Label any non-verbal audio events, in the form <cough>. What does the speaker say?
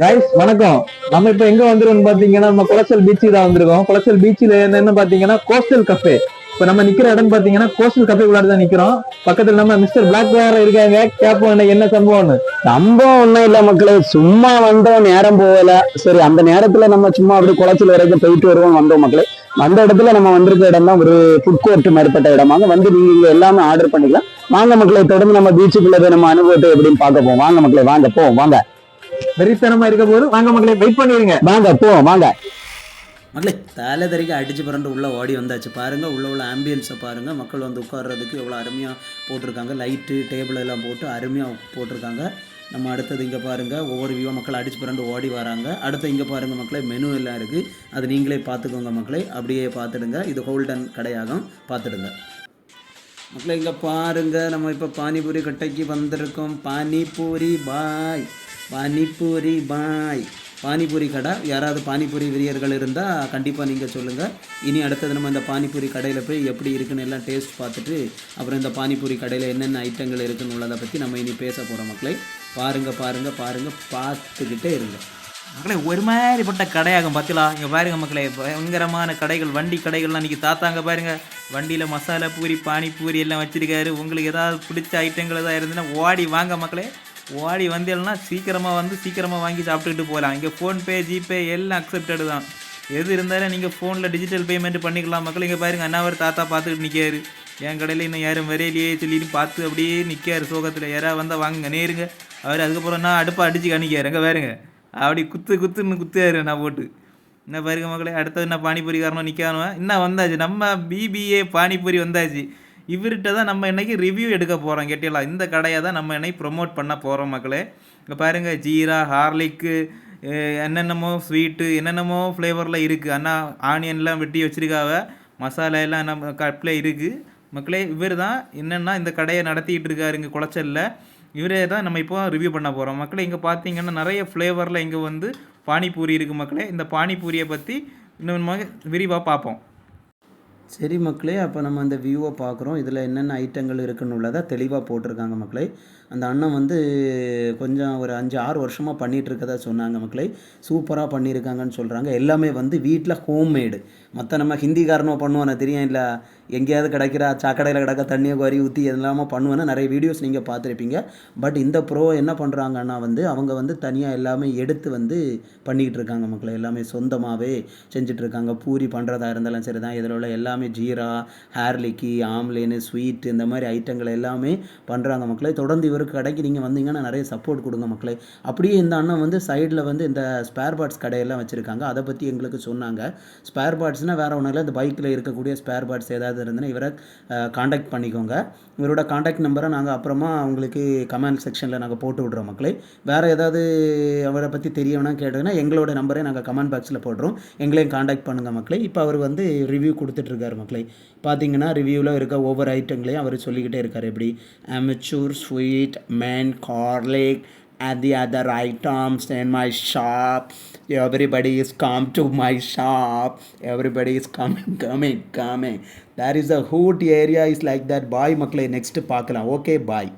Guys வணக்கம். நம்ம இப்ப எங்க வந்திருக்கோம் பாத்தீங்கன்னா நம்ம குளச்சல் பீச்சு தான் வந்திருக்கோம். குளச்சல் பீச்சில் என்ன பாத்தீங்கன்னா கோஸ்டல் கஃபே இப்ப நம்ம நிக்கிற இடம் பாத்தீங்கன்னா கோஸ்டல் கஃபே உள்ளாடி தான் நிக்கிறோம். பக்கத்துல நம்ம மிஸ்டர் பிளாக் வேற இருக்காங்க. கேப்போம் என்ன என்ன சம்பவம்னு? சம்பவம் ஒண்ணும் இல்ல மக்களே. சும்மா வந்தோம் நேரம் போகல. சரி அந்த நேரத்துல நம்ம சும்மா அப்படி குளச்சல் வரைக்கும் போயிட்டு வருவோம் வந்தோம் மக்களே. வந்த இடத்துல நம்ம வந்திருக்க இடம் தான் ஒரு ஃபுட் கோர்ட் மேற்பட்ட இடமாங்க வந்து நீங்க இங்க எல்லாமே ஆர்டர் பண்ணிக்கலாம். வாங்க மக்களை தொடர்ந்து நம்ம பீச்சுக்குள்ள போய் நம்ம அனுபவத்தை எப்படின்னு பார்க்க போவோம். வாங்க மக்களை வாங்க போவோம் வாங்க. வெறித்தனமா இருக்க போது வாங்க மக்களே வெயிட் பண்ணிருங்க. வாங்க போவோம் வாங்க. மக்களே தலை தெறிக்க அடிச்சு புரண்டு உள்ளே ஓடி வந்தாச்சு. பாருங்கள் உள்ள உள்ள ஆம்பியன்ஸை பாருங்கள் மக்கள் வந்து உட்கார்றதுக்கு எவ்வளோ அருமையாக போட்டிருக்காங்க. லைட்டு டேபிள் எல்லாம் போட்டு அருமையாக போட்டிருக்காங்க. நம்ம அடுத்தது இங்கே பாருங்கள் ஒவ்வொரு வியூ மக்கள் அடிச்சு புரண்டு ஓடி வராங்க. அடுத்து இங்கே பாருங்கள் மக்களே மெனு எல்லாம் இருக்குது அது நீங்களே பார்த்துக்கோங்க மக்களே. அப்படியே பார்த்துடுங்க. இது ஹோல்டன் கடையாகும். பார்த்துடுங்க. மக்களே இங்கே பாருங்க. நம்ம இப்போ பானிபூரி கட்டைக்கு வந்திருக்கோம். பானிபூரி பாய் பானிபூரி பாய். பானிபூரி கடை. யாராவது பானிபூரி விரியர்கள் இருந்தால் கண்டிப்பாக நீங்கள் சொல்லுங்கள் இனி அடுத்தது நம்ம இந்த பானிபூரி கடையில் போய் எப்படி இருக்குன்னு எல்லாம் டேஸ்ட் பார்த்துட்டு அப்புறம் இந்த பானிபூரி கடையில் என்னென்ன ஐட்டங்கள் இருக்குன்னு உள்ளதை பற்றி நம்ம இனி பேச போகிறோம் மக்களை. பாருங்கள் பாருங்கள் பாருங்கள் பார்த்துக்கிட்டே இருங்க. மக்களே ஒரு மாதிரிப்பட்ட கடையாகும் பார்த்தீங்களா இங்கே பாருங்க மக்களே பயங்கரமான கடைகள் வண்டி கடைகள்லாம் இன்றைக்கி தாத்தாங்க பாருங்கள் வண்டியில் மசாலா பூரி பானிபூரி எல்லாம் வச்சுருக்காரு. உங்களுக்கு ஏதாவது பிடிச்ச ஐட்டங்கள் ஏதாவது இருந்துன்னா ஓடி வாங்க மக்களே. ஓடி வந்தீங்கன்னா சீக்கிரமாக வந்து சீக்கிரமாக வாங்கி சாப்பிட்டுட்டு போகலாம் இங்கே ஃபோன்பே ஜிபே எல்லாம் அக்செப்டடு தான். எது இருந்தாலும் நீங்கள் ஃபோனில் டிஜிட்டல் பேமெண்ட் பண்ணிக்கலாம். மக்கள் இங்கே பாருங்கள் அண்ணாவர் தாத்தா பார்த்துக்கிட்டு நிற்காரு என் கடையில் இன்னும் யாரும் வரையிலையே சொல்லிட்டு பார்த்து அப்படியே நிற்காரு சோகத்தில். யாராவது வந்தால் வாங்குங்க நேருங்க. அவர் அதுக்கப்புறம் நான் அடுப்பை அடித்து காணிக்காரு. அங்கே பாருங்க அப்படி குத்து குத்துன்னு குத்துறாரு நான் போட்டு. என்ன பாருங்க மக்களே அடுத்தது என்ன பானிபூரி காரணம் நிற்காம என்ன வந்தாச்சு? நம்ம பிபிஏ பானிபூரி வந்தாச்சு. இவர்கிட்ட தான் நம்ம இன்றைக்கி ரிவ்யூ எடுக்க போகிறோம் கேட்டீங்களா? இந்த கடையை தான் நம்ம இன்றைக்கி ப்ரொமோட் பண்ண போகிறோம் மக்களே. இங்கே பாருங்கள் ஜீரா ஹார்லிக்கு என்னென்னமோ ஸ்வீட்டு என்னென்னமோ ஃப்ளேவரில் இருக்குது அண்ணா ஆனியன்லாம் வெட்டி வச்சிருக்காவ. மசாலா எல்லாம் நம்ம கப்பில் இருக்குது மக்களே இவர் தான் என்னென்னா இந்த கடையை நடத்திக்கிட்டு இருக்காரு இங்கே குளச்சலில். இவரே தான் நம்ம இப்போ ரிவ்யூ பண்ண போகிறோம் மக்களே இங்கே பார்த்தீங்கன்னா நிறைய ஃப்ளேவரில் இங்கே வந்து பானிபூரி இருக்குது மக்களே. இந்த பானிபூரியை பற்றி இன்னும் விரிவாக பார்ப்போம். சரி மக்களே அப்போ நம்ம அந்த வியூவை பார்க்குறோம். இதில் என்னென்ன ஐட்டங்கள் இருக்குன்னு உள்ளதாக தெளிவாக போட்டிருக்காங்க மக்களே. அந்த அண்ணன் வந்து கொஞ்சம் ஒரு அஞ்சு ஆறு வருஷமாக பண்ணிகிட்டு இருக்கதா சொன்னாங்க மக்களை. சூப்பராக பண்ணியிருக்காங்கன்னு சொல்கிறாங்க எல்லாமே வந்து வீட்டில் ஹோம்மேடு மற்ற நம்ம ஹிந்திக்காரனோ பண்ணுவானே தெரியும் இல்லை? எங்கேயாவது கிடைக்கிற சாக்கடையில் கிடக்க தண்ணியை வரி ஊற்றி எல்லாமே பண்ணுவேன்னா நிறைய வீடியோஸ் நீங்கள் பார்த்துருப்பீங்க. பட் இந்த ப்ரோ என்ன பண்ணுறாங்கன்னா வந்து அவங்க வந்து தனியாக எல்லாமே எடுத்து வந்து பண்ணிக்கிட்டு இருக்காங்க மக்களை. எல்லாமே சொந்தமாகவே செஞ்சிட்ருக்காங்க பூரி பண்ணுறதா இருந்தாலும் சரி தான் இதில் உள்ள எல்லாமே ஜீரா ஹேர்லிக்கி ஆம்லேனு ஸ்வீட் இந்த மாதிரி ஐட்டங்கள் எல்லாமே பண்ணுறாங்க மக்களை. தொடர்ந்து இவருக்கு கடைக்கு நீங்கள் வந்தீங்கன்னா நிறைய சப்போர்ட் கொடுங்க மக்களை. அப்படியே இந்த அண்ணன் வந்து சைடில் வந்து இந்த ஸ்பேர் பார்ட்ஸ் கடையெல்லாம் வச்சுருக்காங்க. அதை பற்றி எங்களுக்கு சொன்னாங்க. ஸ்பேர் பார்ட்ஸ்னால் வேறு ஒன்றும் இல்லை. இந்த பைக்கில் இருக்கக்கூடிய ஸ்பேர் பார்ட்ஸ் ஏதாவது இருந்ததுன்னா இவரை காண்டாக்ட் பண்ணிக்கோங்க. இவரோட காண்டாக்ட் நம்பரை நாங்கள் அப்புறமா உங்களுக்கு கமெண்ட் செக்ஷனில் நாங்கள் போட்டு விட்றோம் மக்களை. வேறு ஏதாவது அவரை பற்றி தெரியணும்னா கேட்டதுன்னா எங்களோட நம்பரை நாங்கள் கமெண்ட் பாக்ஸில் போடுறோம். எங்களையும் காண்டாக்ட் பண்ணுங்கள் மக்களை. இப்போ அவர் வந்து ரிவ்யூ கொடுத்துட்ருக்காரு மக்களை. பார்த்தீங்கன்னா ரிவ்யூவில் இருக்க ஒவ்வொரு ஐட்டங்களையும் அவர் சொல்லிக்கிட்டே இருக்கார். எப்படி? Amateur sweet man car garlic, and the other items in my shop. Everybody is come to my shop. Everybody is coming, <laughs> coming, coming. That is the hood area is like that. Bye, Makle. Next, Pakala. Okay, bye.